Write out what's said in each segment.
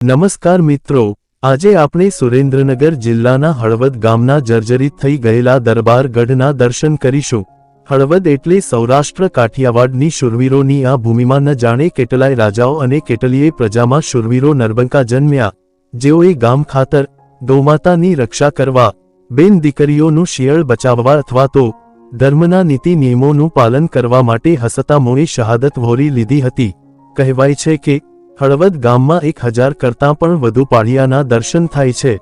નમસ્કાર મિત્રો, આજે આપણે સુરેન્દ્રનગર જિલ્લાના હળવદ ગામના જર્જરિત થઈ ગયેલા દરબાર ગઢના દર્શન કરીશું. હળવદ એટલે સૌરાષ્ટ્ર કાઠિયાવાડની શુરવીરોની આ ભૂમિમાં ન જાણે કેટલાય રાજાઓ અને કેટલીય પ્રજામાં શુરવીરો નરબંકા જન્મ્યા. જેઓએ ગામ ખાતર, ગૌમાતાની રક્ષા કરવા, બેન દીકરીઓનું શિયળ બચાવવા અથવા તો ધર્મના નીતિ નિયમોનું પાલન કરવા માટે હસતા મોએ શહાદત વહોરી લીધી હતી. કહેવાય છે કે હળવદ ગામમાં એક હજાર કરતાં પણ વધુ પાળિયાના દર્શન થાય છે.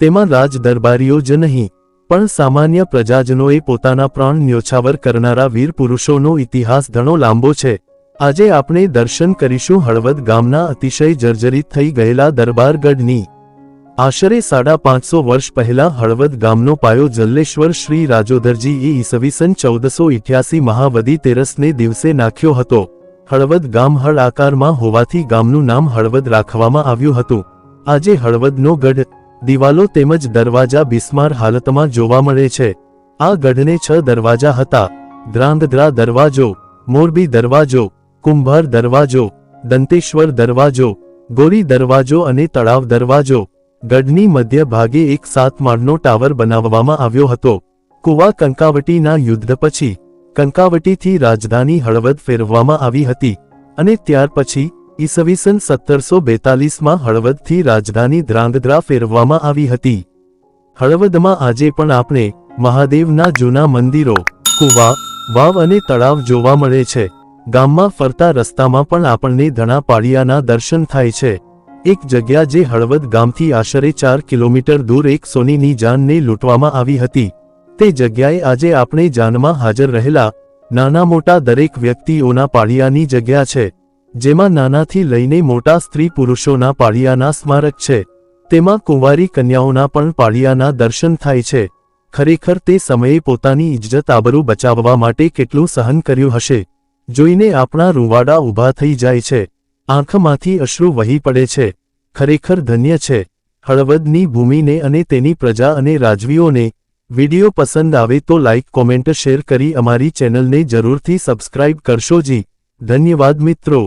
તેમાં રાજ દરબારીઓ જ નહીં, પણ સામાન્ય પ્રજાજનોએ પોતાના પ્રાણ ન્યોછાવર કરનારા વીર પુરુષોનો ઇતિહાસ ઘણો લાંબો છે. આજે આપણે દર્શન કરીશું હળવદ ગામના અતિશય જર્જરિત થઈ ગયેલા દરબારગઢની. આશરે સાડા પાંચસો વર્ષ પહેલા હળવદ ગામનો પાયો જલ્લેશ્વર શ્રી રાજોધરજી એ ઈસવીસન ચૌદસો ઇઠ્યાસી મહાવદી તેરસને દિવસે નાખ્યો હતો. હળવદ ગામ હળ આકારમાં હોવાથી ગામનું નામ હળવદ રાખવામાં આવ્યું હતું. આજે હળવદનો ગઢ, દિવાલો તેમજ દરવાજા બિસ્માર હાલતમાં જોવા મળે છે. આ ગઢને છ દરવાજા હતા. દ્રાંગધ્રા દરવાજો, મોરબી દરવાજો, કુંભાર દરવાજો, દંતેશ્વર દરવાજો, ગોરી દરવાજો અને તળાવ દરવાજો. ગઢની મધ્ય ભાગે એક સાત માળનો ટાવર બનાવવામાં આવ્યો હતો. કુવા કંકાવટીના યુદ્ધ પછી કંકાવટીથી રાજધાની હળવદ ફેરવવામાં આવી હતી અને ત્યાર પછી ઈસવીસન સત્તરસો બેતાલીસમાં હળવદથી રાજધાની ધ્રાંગધ્રા ફેરવવામાં આવી હતી. હળવદમાં આજે પણ આપણે મહાદેવના જૂના મંદિરો, કુવા, વાવ અને તળાવ જોવા મળે છે. ગામમાં ફરતા રસ્તામાં પણ આપણને ધણા પાળિયાના દર્શન થાય છે. એક જગ્યા જે હળવદ ગામથી આશરે ચાર કિલોમીટર દૂર એક સોનીની જાનને લૂંટવામાં આવી હતી. તે જગ્યાએ આજે આપણે જાનમાં હાજર રહેલા નાના મોટા દરેક વ્યક્તિઓના પાળિયાની જગ્યા છે, જેમાં નાનાથી લઈને મોટા સ્ત્રી પુરુષોના પાળિયાના સ્મારક છે. તેમાં કુંવારી કન્યાઓના પણ પાળિયાના દર્શન થાય છે. ખરેખર તે સમયે પોતાની ઇજ્જત આબરૂ બચાવવા માટે કેટલું સહન કર્યું હશે? જોઈને આપણા રૂવાડા ઊભા થઈ જાય છે. આંખમાંથી અશ્રુ વહી પડે છે. ખરેખર ધન્ય છે. હળવદની ભૂમિને અને તેની પ્રજા અને રાજવીઓને વિડિયો પસંદ આવે તો લાઇક કોમેન્ટ, શેર કરી અમારી ચેનલને જરૂરથી સબસ્ક્રાઇબ કરશો જી. ધન્યવાદ મિત્રો.